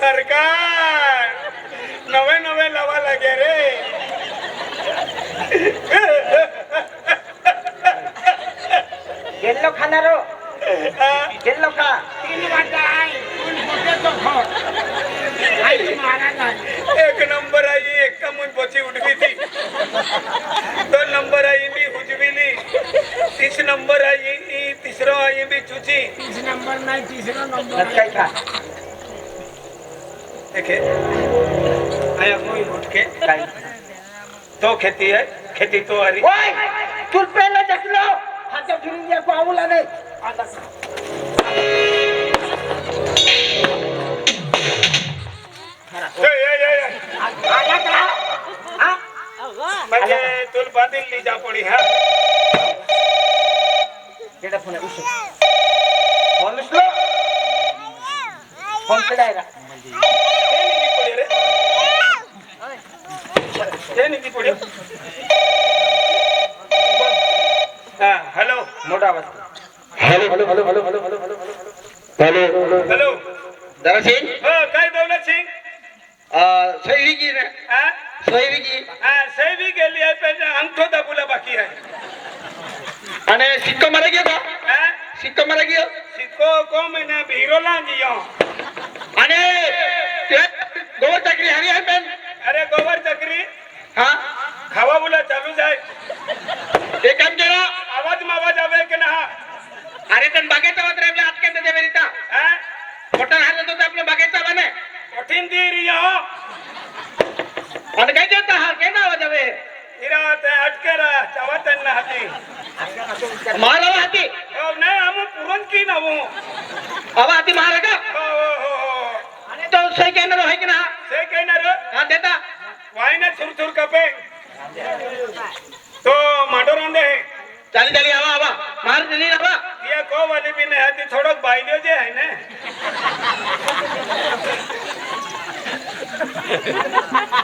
सरकार नवे नवे लावा लागे रे. गेलो खाणार गेलो का? तीन वाटा एक नंबर आहे एक का मुन पोची उठवी ती. दोन नंबर आहे पे चूची। तीस नंबर में तीसरा नंबर। का देखे आया कोई उठ के तो खेती है खेती तो हरी। ओए तू पहले देख लो। हाथ से फिर ये बाउला नहीं। ए ए ए आया का हाँ। तुल बांधील ली जा पडी हाँ। है। केडा फ़ोन उठ। మనుషులు పంపిడాయరా हॅलो. मोठा आवाज. Hello hello hello hello hello hello hello hello. Hello. Hello. दादा सिंग? हो, काय दौलत सिंग? सही की ना? सही की सही गेली आहे पण अंगठो दाबूला बाकी आहे. आणि शिक्का मला घे का शिक्का मला घे કોમ અને હિરોલાંજીયો અને ગોબર ચકરી હરી હે બેન અરે ગોબર ચકરી હા ખાવા બોલા ચાલુ જાય એ કામ કરો આવાજ માં આવાજ अरे तन बागेचा रे आपल्या हात केंद्र देवेरिता मोठा राहिला तो। आपल्या बागेचा बने। कठीण दीर यो आणि काय हा काय नाव जावे इरा ते अटके रा चावा त्यांना हाती मारावा हाती हो नाही कोण की ना वो। अब आती मारा का? अरे तो सही कहना रो है कि ना? सही कहना रो। हां देता। वाई ना सुर सुर कपे। तो माटो रोंदे है। चली चली आवा आवा। मार चली आवा। ये को वाली भी नहीं आती थोड़ा बाइलो जे है ना।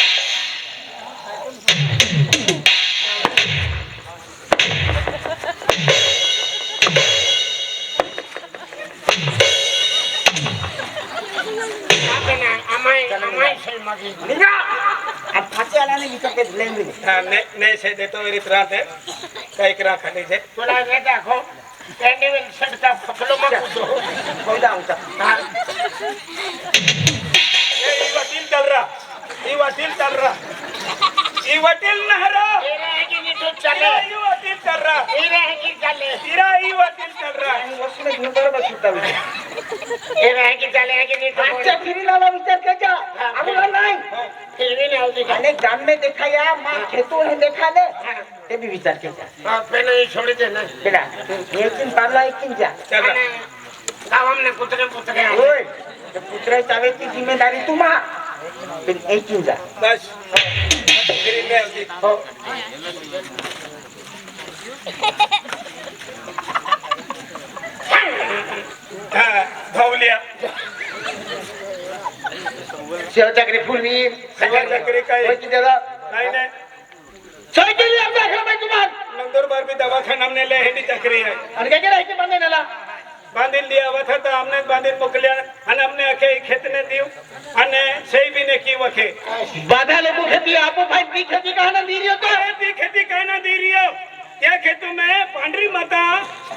ಪಚ್ಚೆಲ್ಲಾನು ಈ ಕಡೆ ಬ್ಲೇಂಡ್ નહીં છે તે તો એ રીત રાતે કંઈક રાખેલી નહરા. चालले ही वकील कररा हिरा हकीर चालले हिरा ही वकील कररा वकील घेऊन बरोबर सुट्टा हिरा हकीर चालले हकीर नीट आजच्या फिरीला विचार त्याचा आम्ही नाही फिरी नाही अनेक जामने देखाया मा खेतो हे देखाले ते भी विचार त्याचा पहले ही छोड़ दे ना बेटा लेकिन पाला एक किन जा चला काम हमने पुत्र पुत्र होय पुत्र चावेची जिम्मेदारी तुम्हा पण एक किन जा बस फिरी नाही हो शेवचाकरी फुलवी शेवचाकरी काय होती दादा नाही नाही सरकारी दाखला बाई तुम्हाला नंदुरबार बी दवाखाना नेले हेडी चक्री आहे आणि काय केलं ऐकी बांधे नेला બાંધી લીયા વખત અમને બાંધી મોકલ્યા અને અમને અખે ખેત ને દીવ અને સહી બી ને કી વખે બાધા લોકો ખેતી આપો ભાઈ દી ખેતી કહા ના દી રહ્યો તો ખેતી કહે દી રહ્યો हो क्या खेतों में पांडरी माता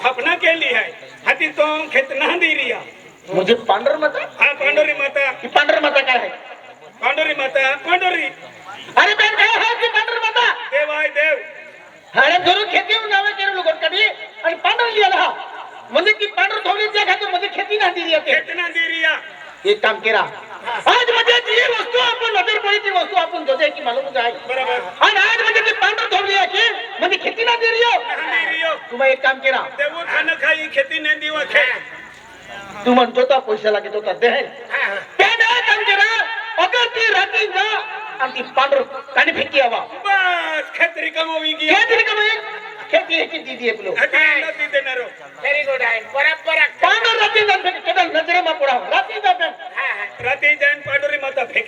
अपना के लिए है हाथी तो खेत ना दी है मुझे पांडर मत? हाँ पांडोरी माता. पांडर मत काय है पांडोरी माता पांडोरी अरे बहन काय है की पांडर मत? देव आय देव. अरे धरून खेती नावे केलं लोक कधी. आणि पांढर लिहिला म्हणजे की पांढर धोली त्या खाते म्हणजे खेती ना दिली आहे खेत ना दी है एक काम केला. वस्तू आपण जोते की मालूम आहे बराबर। आणि आज म्हणजे ती पांढर धोली आहे की म्हणजे खेती ना रही हो। तुम्ही एक काम केला देऊ खाणं खाई खेती नाही दिवा खे तू म्हणतो तर पैसे लागे तो दे। हा, हा. त्याने काम केला अगर ती रात्री जा आणि ती पांढर कानी फेकी हवा बस खेतरी कमवी की। खेती कमी खेती एक दीदी आपलो नदी देणार व्हेरी गुड आहे बरोबर आहे. पांढर रात्री जान फेकी केवळ नजरे मा पडा। रात्री जा फेक हा, हा. राती जाईन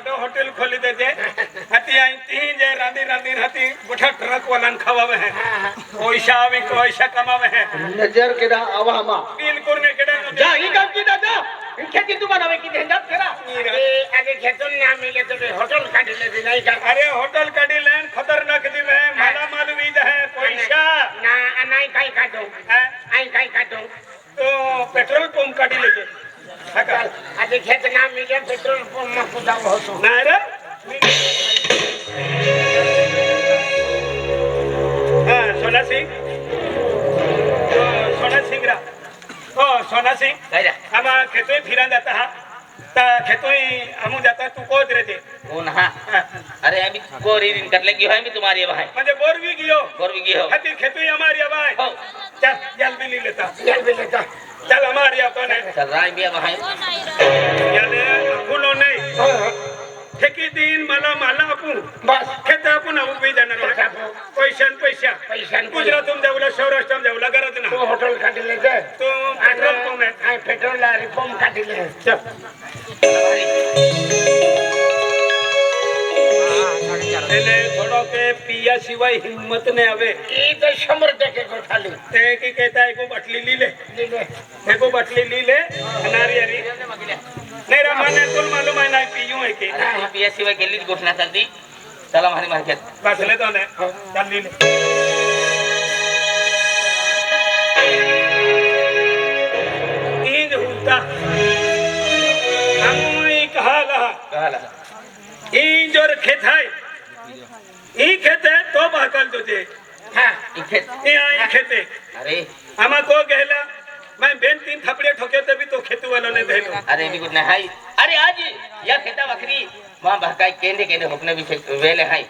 મોટો હોટેલ ખોલી દેજે હતી અહીં તી જે રાંધી રાંધી હતી બુઠા ટ્રક વાળાને ખવાવે હે પૈસા આવે પૈસા કમાવે હે નજર કેડા આવામાં બિલકુલ ને કેડા જા ઈ કામ કી દાદા ખેતી તું બનાવે કી દે જા કેરા એ આગે ખેતર ના મિલે તો હોટલ કાઢી લે નહીં કા અરે હોટલ કાઢી લેન ખતરનાક દીવે માલા માલ વીજ હે પૈસા ના નાઈ કાઈ કાઢો હે આઈ કાઈ કાઢો તો પેટ્રોલ પંપ કાઢી લેજે હા माझं घेत ना पेट्रोल पंप सोना सिंग. रा. ओ सोना सिंग. आम्हा खेतोय फिरा जाता हा. खेतोय हम जाता तू कोच रे ते? हा अरे अभी गोर ही तुम्हारी भाई. म्हणजे मुझे बोर भी गियो. बोर भी गियो. हती खेतोय हमारी भाई. चल जल भी ले लेता जल भी लेता चला मारिया कोने राय बिया भाई याले कुलो नाही ठेकी दिन मला मला आपण बस खेत आपण उभी देणार पैशान पैसा पैशान गुजरात तुम देवला सौराष्ट्र देवला गरज ना तो हॉटेल काढले ते तो पेट्रोल पंप आहे पेट्रोल ला रिफॉर्म काढले એને થોડો કે પિયા સિવાય હિંમત ને હવે એ તો સમર ટકે ગોઠાલી તે કી કહેતા એકો બટલી લી લે એકો બટલી લી લે અનારી અરી નહીં રા મને તો માલુમ હે ના પીયું હે કે પિયા સિવાય કેલી જ ગોઠના ચાલતી ચલા મારી માર્કેટ બસ લે તો ને ચાલ લી લે ई खेत है तो बहकल तुझे હા इथे ई आई खेत है अरे आमा को कहला मैं बेन तीन थपड़े ठोके तभी तो खेतू वालों ने देलो अरे भी कुछ नाही अरे आज या खेता बकरी वहाँ भकाई केंद्र केंद्र होपने भी वेले हाय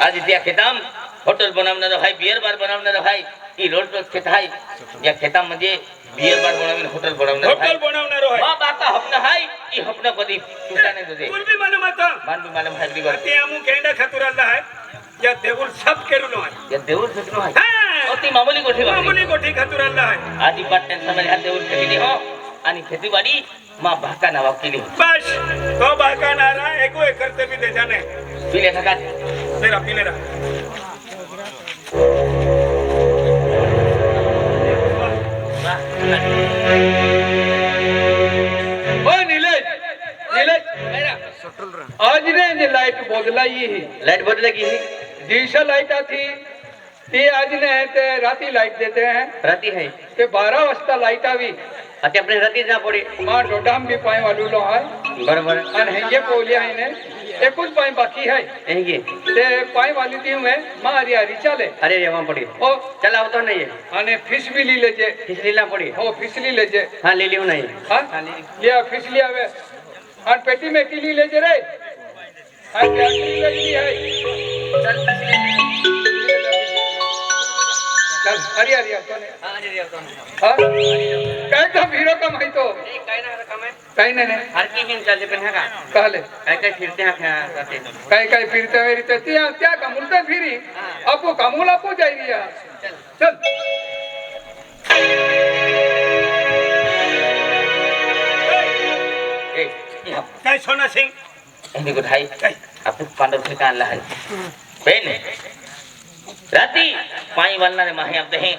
आज त्या खेताम हॉटेल बनवणार हाय बियर बार बनवणार हाय ई रोड पर खेत हाय या खेतामध्ये बियर बार बनवून हॉटेल बनवणार होटल हाय बनवणारो आहे वहाँ बाका हपना हाय ई हपना कधी तुटा नाही तुझे तुल भी मालूम आता मान भी मालूम हाय बिगर ते आमू केंडा खातुराला आहे या देऊळ सब केरुलो आहे या देऊळ फेकलो हाय हा अति मामूली गोष्टी बकरी मामुली गोठी आधी पाटण समाज हा हो आणि खेतीबाडी मा भाका नावा केली बस तो बाका नारा एको एकर ते भी दे जाने पिले थका मेरा पिलेरा ओ બદલાઈ લાઈટ બદલાઈ દિવસે લાઈટ આથી તે આજને તે રાતી લાઈટ દેતે હે રાતી હે તે 12 વાજતા લાઈટ આવી અતે આપણે રાતી ના પડી માં ડોડામ બી પાય વાલું લો હોય બરાબર અને હેંગે પોલ્યા હે ને એક જ પાય બાકી હે હેંગે તે પાય વાલી તી મેં માં હરી હરી ચાલે અરે રે માં પડી ઓ ચાલ આવતો નહીં અને ફિશ બી લી લેજે ફિશ લીલા પડી ઓ ફિશ લી લેજે હા લી લીવ નહીં હા લે ફિશ લી આવે અને પેટી મેં કી લી લેજે રે फिरते हा फिरी आपो कमूल आपो जाई चल काय सोना सिंग હાથુક પાંડવ ઠिकाण લાહે બેન રાતી પાણી વાલનાને માહી આપતે હે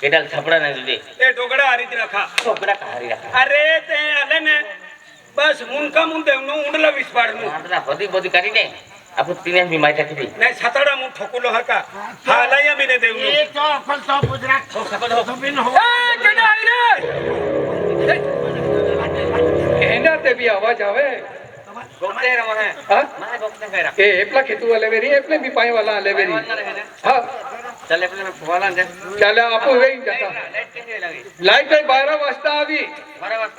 કેડલ થપડા ને દે એ ઢોકડા હારી દી રખા. ઢોકડા હારી રખા? અરે તે અલે ને બસ મુનકા મુન દેવનો ઉંડલા વિસ્પાડનું આંડલા બધી બધી કરીને આપણ તીને બીમારી રાખી દી નહીં સતડા મું ઠોકુલો હકા હાલાયા મીને દેવનું. એ તો અફલ તો ગુજરાત તો સકલ હો બિન હો. એ કેડા આઈ રે એના તે બી અવાજ આવે. हाँ? ए एपला खेतू वाले वेरी एपले बी पाई वाला आले वेरी हाँ। चल एपले में फुवाला दे। चल आपो वेई जाता। लाइट है 12 वाजता आवी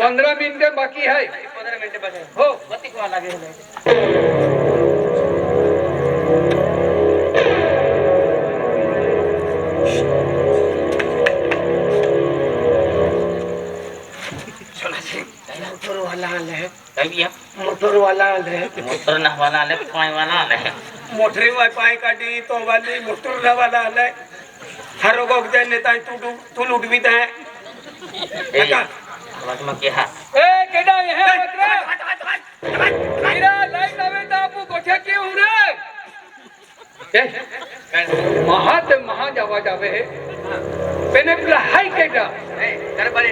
15 मिनट बाकी है। 15 मिनट बचे। हो। बत्ती को लगे Thank you. मोटर वाला ले मोटर ना वाला ले पाई वाला ले मोटरी वाई पाई का डी तो वाली मोटर ना वाला ले हर को जने ताई तू तू लूट भी ते बात मत के ए केडा ये है मेरा लाइट आवे तो आपको कोठे क्यों हूँ रे महात महा जावा जावे है. पेने प्ला हाई केडा ए कर बड़े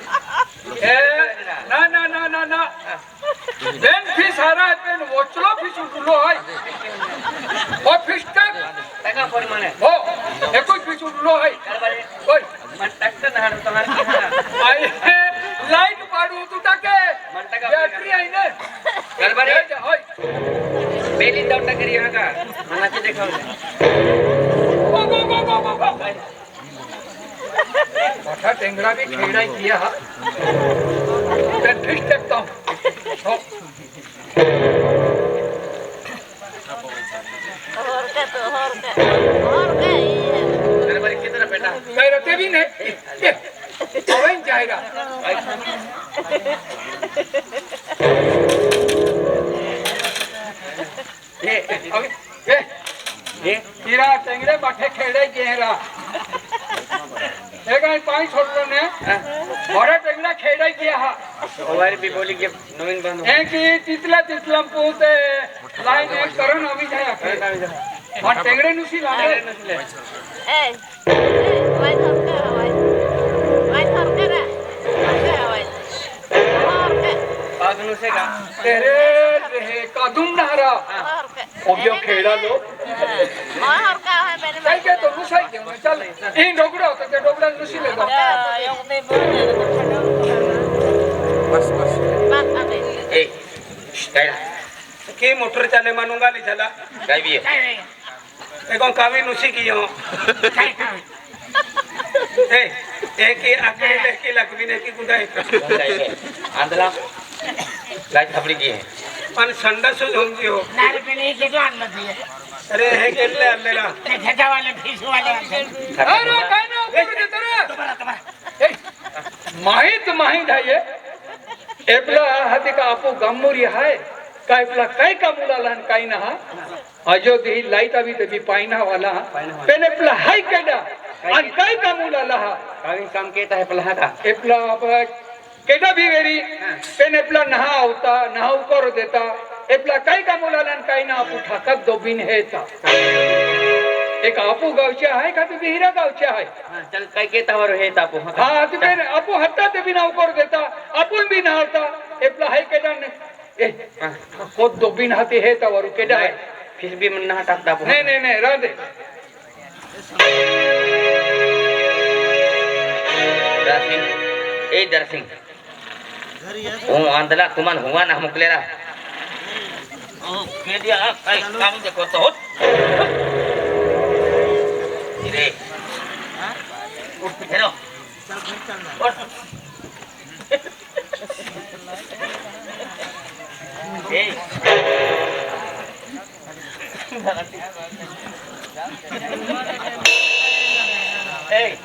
পড়ি মানে ও একই কিছু নয় ওই মানে ট্রাক্টর না হাড় তোমার কি আই লাইট পাড়ু তুটাকে মানে টাকা ব্যাটারি আইনে গড়বাড়ি ওই बेली दौटा करी यहाँ का मना के देखा होगा गो गो गो गो गो गो बठा टेंगरा भी खेड़ा किया जाएगा ये ये ये हीरा टेंगरे बाठे खेड़े गेहरा। एक आई पानी छोड़ लो ने। बड़ा टेंगरा खेड़ा किया हा। हमारे भी बोली के नवीन बंद एक ये तितला तितला पूते। लाइन एक करो नवी जाए और टेंगरे नुसी लाइन ए Eh, conocerá. Kadum Obvio que era, ¿no? Que tomar un saque, ¿no? Chale. Y no creo que te doblan los. Más. Ey, ¿Qué motor chala? Bien. Con camino que yo. Ey, eh, es que aquel es que la comida es que cuenta. Light घाबरी पण संडास zombie हो? नारे पे नहीं के जान न दिए अरे हे घेतले आणलेला ते ठेकावाले फिशवाले अरे काय ना तुम्हारा देतो रे माहीत माहीत ये। एपला हाती का आपू गांभुरी है। का एपला काय का मुला आणि काय ना हा? अयोध्या ही लाईट आवी तर तो मी पायना वाला पेन एपला हाय केडा? आणि काय मुला लागला हा? काम केत आहे एपला का एपला કેડા ભી વેરી પેને પેલા નહા આવતા નહા ઉપર દેતા એપલા કઈ કામુલા ને કાઈ ના આપુ ઠાકત દોબીન હેતા એક આપુ ગાવચ્યા હાય કાતું બિહીરા ગાવચ્યા હાય હા ચાલ કઈ કેતા વારો હે તાપો હા હા તે બેન આપો હતા તે બી ના ઉપર દેતા આપુન બી ના આવતા એટલા હાઈ કેડા ને એ ખોદ દો બિન હાથી હે તાવરું કેડા હે ફીસ બી મને ના ટાક તાપો ને ને ને રાધે દરસિંહ એ દરસિંહ હું આંધલા તુમન હુવા ના મોકલેલા કે દિયા કઈ કામ દેખો તો હોત રે હેલો એ Hey.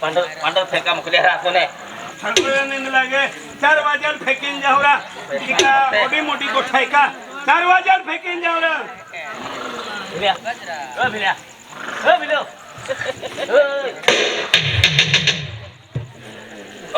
પાંડવ ફેંકા મોકલ્યા રાખો ને ઠંડોને ન લાગે. ચાર વાગ્યા ફેંકીને જાવરા ટીકા મોટી મોટી ગોઠાઈ કા. ચાર વાગ્યા ફેંકીને જાવરા ભીલ્યા. ઓ ભીલ્યા. ઓ ભીલ્યો.